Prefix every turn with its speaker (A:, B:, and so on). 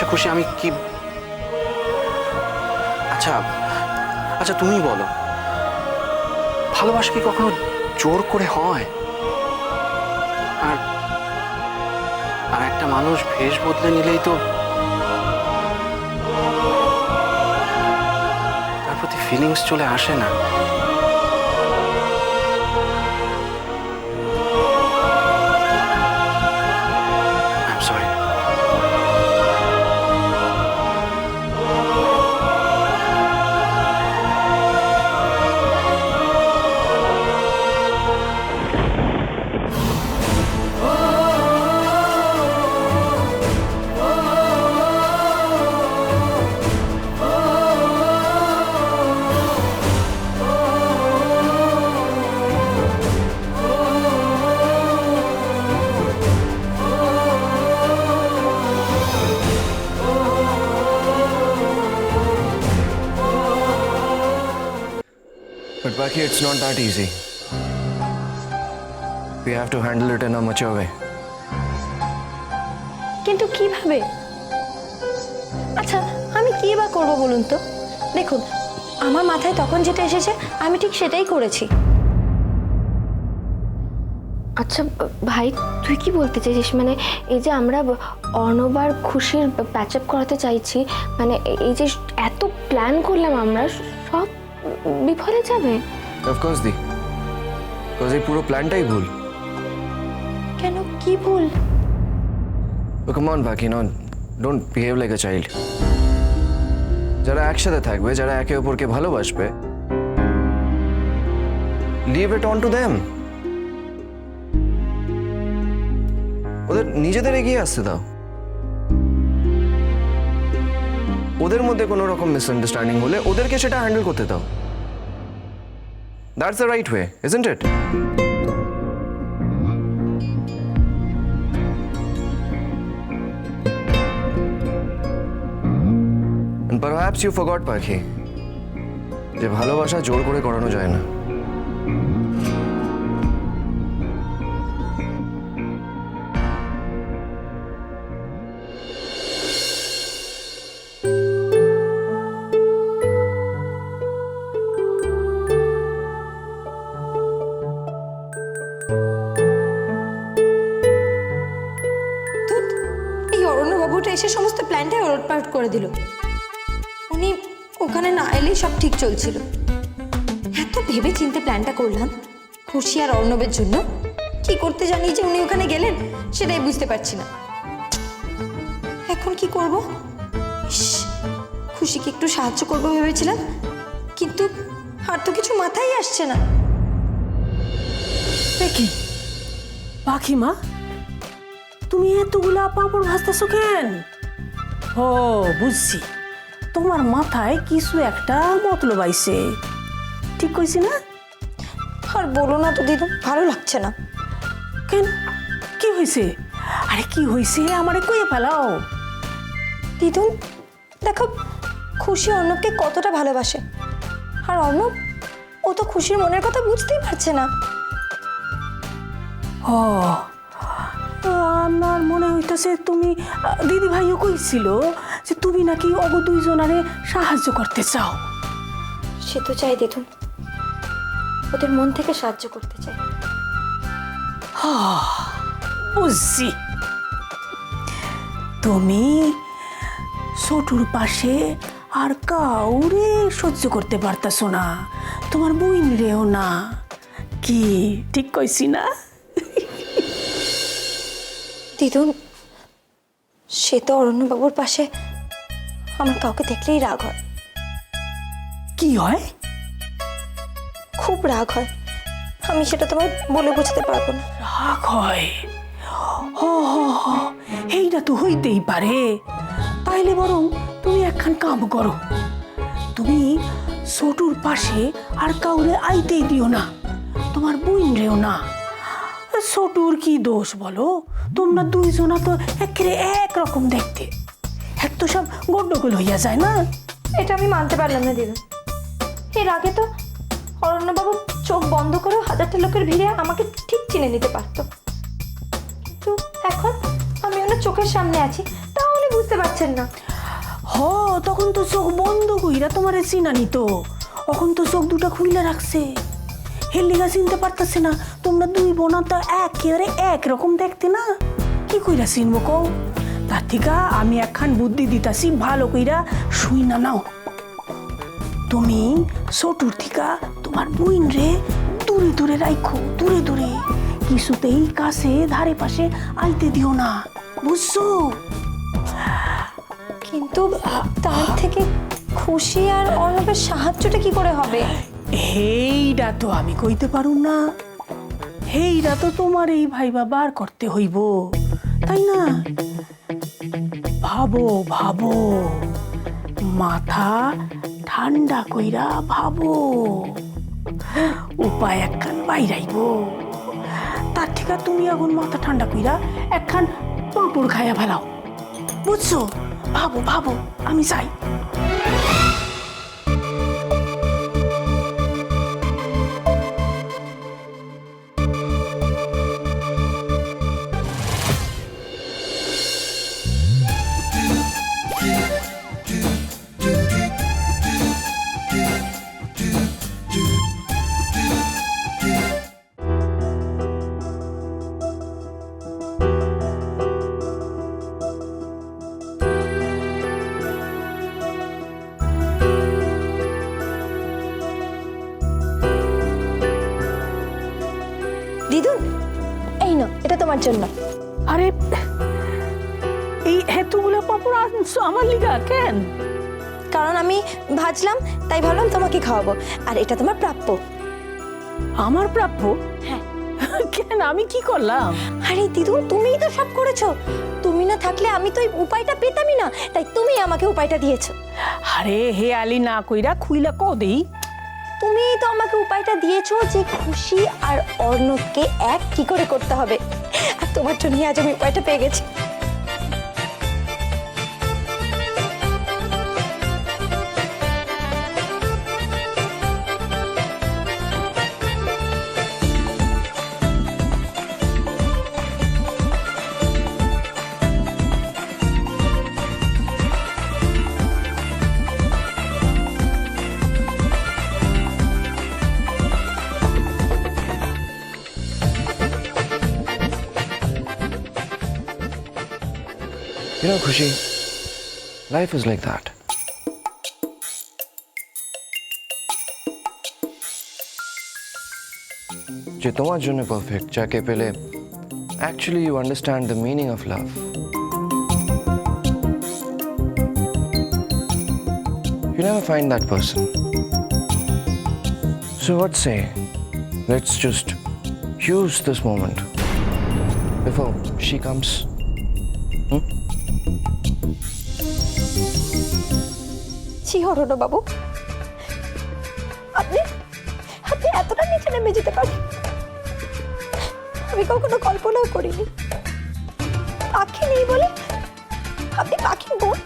A: আচ্ছা খুশি আমি কি? আচ্ছা আচ্ছা তুমি বলো। ভালোবাসা কি কখনো জোর করে হয়? আর আর একটা মানুষ ভেষ বদলে নিলেই তো তার প্রতি ফিলিংস চলে আসে না।
B: Baki, it's not that easy. We have to handle it in a mature way.
C: কিন্তু কীভাবে আচ্ছা আমি কি বা করব বলুন তো দেখুন আমার মাথায় তখন যেটা এসেছে আমি ঠিক সেটাই করেছি
D: আচ্ছা ভাই তুই কি বলতে চাইছিস মানে এই যে আমরা অর্ণবার খুশির প্যাচ আপ করাতে চাইছি মানে এই যে এত প্ল্যান করলাম আমরা সব বিফলে যাবে
B: Of course, Di. Because এই পুরো প্ল্যানটাই ভুল
C: কেন কি ভুল
B: Oh, come on, Baki, no, don't behave like a child. যারা একসাথে থাকবে যারা একে অপরকে ভালোবাসবে live it on to them ওদের নিজেদের এগিয়ে আসতে দাও ওদের মধ্যে কোনো রকম মিসআন্ডারস্ট্যান্ডিং হলে ওদেরকে সেটা হ্যান্ডেল করতে দাও। That's the right way isn't it perhaps you forgot পাখি যে ভালোবাসা জোর করে করানো যায় না।
C: এই অরণ্যবাবুটা এসে সমস্ত প্ল্যানটাই ওলটপালট করে দিল। উনি ওখানে না এলেই সব ঠিক চলছিল। এত ভেবে চিনতে প্ল্যানটা করলাম, খুশি আর অর্ণবের জন্য। কি করতে জানি যে উনি ওখানে গেলেন, সেটাই বুঝতে পারছি না। এখন কি করব? খুশিকে একটু সাহায্য করব ভেবেছিলাম, কিন্তু আর তো কিছু মাথায় আসছে না।
E: দেখি পাখিমা তুমি এতগুলা পাঁপড় ভাজতেছো কেন? ও বুঝছি। তোমার মাথায় কিছু একটা মতলব আইছে। ঠিক কইছি না?
C: আর বলো না তো দিদু ভালো লাগছে না।
E: কেন? কি হয়েছে আরে কি হয়েছে আমারে কইয়ে ফেলাও।
C: দিদুন দেখো খুশি অর্ণবকে কতটা ভালোবাসে। আর অর্ণব ও তো খুশির মনের কথা বুঝতেই পারছে না।
E: ও আমার মনে হইতেছে তুমি দিদি ভাইও কইছিল যে তুমি নাকি অগ দুইজনারে সাহায্য করতে চাও।
C: সে তো চাই দিদুন ওদের মন থেকে সাহায্য করতে চাই।
E: বুঝছি। তুমি ছোটুর পাশে আর কাউরে সহ্য করতে পারতাছো না তোমার বইন রেও না। কি ঠিক কইছি না?
C: দিদুন সে তো অরণ্যবাবুর পাশে আমার কাউকে দেখলেই রাগ হয়।
E: কি হয়?
C: খুব রাগ হয়। আমি সেটা তোমায় বলে বোঝাতে পারব না।
E: রাগ হয়? হ এইটা তো হইতেই পারে। তাইলে বরং তুমি একখান কাম করো। তুমি ছোটুর পাশে আর কাউরে আইতেই দিও না। তোমার বইন রেও না। ছোটুর কি দোষ বলো? তোমরা দুইজনা তো একেবারে একরকম দেখতে। এক তো সব গন্ডগোল হইয়া যায় না?
C: এটা আমি মানতে পারলাম না দিদুন এর আগে তো অরণ্যবাবু চোখ বন্ধ করেও হাজারটা লোকের ভিড়ে আমাকে ঠিক চিনে নিতে পারতো। কিন্তু এখন আমি ওনার চোখের সামনে আছি তাহলে বুঝতে পারছেন না।
E: হ তখন তো চোখ বন্ধ কইরা তোমার চিনানি তো এখন তো চোখ দুটা খুইলা রাখছে। হেলিগা চিনতে পারতেছে না। তোমরা দুই বোনা তো একেবারে একরকম দেখতে না? কি কইরা চিনবো কও? তার থেকে আমি একখান বুদ্ধি দিতাছি, ভালো কইরা শুই না নাও। তুমি ছোটুর থিকা তোমার বুইন রে দূরে দূরে রাখো দূরে দূরে। কিছুতেই কাছে ধারে পাশে আইতে দিও না, বুঝছ?
C: কিন্তু তার থেকে খুশি আর অর্ণবের সাহায্যটা কি করে হবে?
E: হেইডা তো আমি কইতে পারুম না। হেইডা তো তোমার এই ভাইবা বার করতে হইব। তাই না? ভাবো ভাবো। মাথা ঠান্ডা কইরা ভাবো। উপায় একখান বাইরাইব। তার থেকে তুমি এখন মাথা ঠান্ডা কইরা একখান পাঁপড় খাইয়া ফেলাও। বুঝছ? ভাবো ভাবো, আমি যাই
C: নো তোমার জন্য।
E: আরে এই এতগুলো পাপড় আনছো আমার লিগা কেন?
C: কারণ আমি ভাজলাম তাই ভাবলাম তোমাকে খাওয়াবো। আর এটা তোমার প্রাপ্য।
E: আমার প্রাপ্য?
C: হ্যাঁ।
E: কেন আমি কি করলাম?
C: আরে দিদুন তুমিই তো সব করেছ। তুমি না থাকলে আমি তো এই উপায়টা পেতামই না তাই তুমি আমাকে উপায়টা দিয়েছ।
E: আরে হে আলি না কইরা খুইলা ক দেই।
C: তুমিই তো আমাকে উপায়টা দিয়েছ যে খুশি আর অর্ণবকে এক কি করে করতে হবে। আর তোমার জন্যই আজ আমি উপায়টা পেয়ে গেছি।
B: know, Khushi, life is like that. যে তোমার জন্য পারফেক্ট যাকে পেলে actually you understand the meaning of love You never find that person. So, what say? Let's just use this moment before she comes.
C: ছি বাবু। আপনি আপনি এতটা নিচে নেমে যেতে পারেন। আমি কখনো কল্পনাও করিনি। পাখি নেই বলে আপনি পাখি বোন?